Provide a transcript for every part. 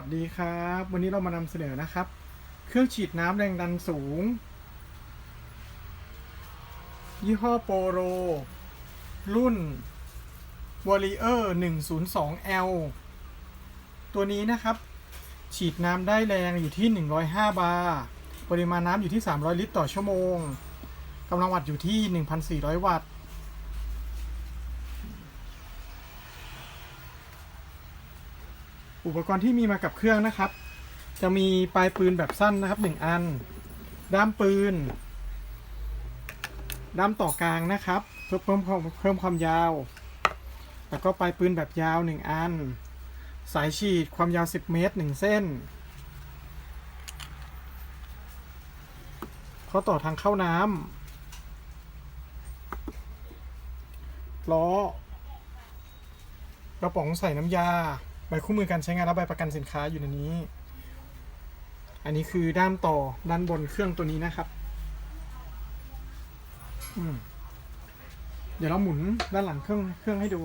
สวัสดีครับ วันนี้เรามานำเสนอนะครับ เครื่องฉีดน้ำแรงดันสูง ยี่ห้อโปโร รุ่น Warrior 102L ตัวนี้นะครับ ฉีดน้ำได้แรงอยู่ที่ 105 บาร์ปริมาณน้ำอยู่ที่ 300 ลิตรต่อชั่วโมงกำลังวัตต์อยู่ที่ 1,400 วัตต์ อุปกรณ์ที่มีมากับเครื่องนะครับ จะมีปลายปืนแบบสั้นนะครับหนึ่งอัน ด้ามปืน ด้ามต่อกลางนะครับเพื่อเพิ่มความเพิ่มความยาว แล้วก็ปลายปืนแบบยาวหนึ่งอัน สายฉีดความยาว 10 เมตร 1 เส้น ข้อต่อทางเข้าน้ำล้อกระป๋องใส่น้ำยา ใบคู่มือการใช้งานและใบประกันสินค้าอยู่ในนี้ อันนี้คือด้ามต่อด้านบนเครื่องตัวนี้นะครับ เดี๋ยวเราหมุนด้านหลังเครื่องเครื่องให้ดู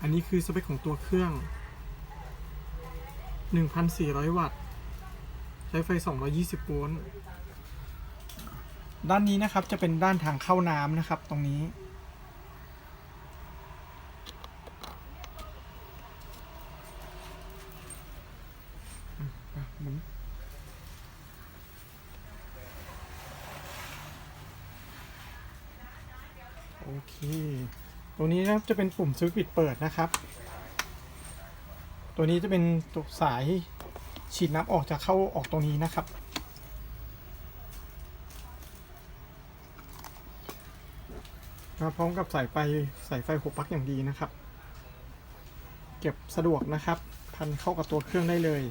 อันนี้คือสเปคของตัวเครื่อง 1,400 วัตต์ ใช้ไฟ 220 โวลต์ ด้านนี้นะครับจะเป็นด้านทางเข้าน้ำนะครับตรงนี้ โอเคตัวนี้นะครับจะเป็นปุ่มสวิตช์ปิดเปิดนะครับ ตัวนี้จะเป็นตัวสายฉีดน้ำออกจากเข้าออกตรงนี้นะครับ มาพร้อมกับสายไฟสายไฟหัวปลั๊กอย่างดีนะครับ เก็บสะดวกนะครับ พันเข้ากับตัวเครื่องได้เลย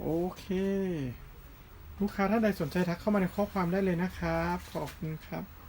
โอเค ลูกค้าท่านใดสนใจทักเข้ามาในข้อความได้เลยนะครับ ขอบคุณครับ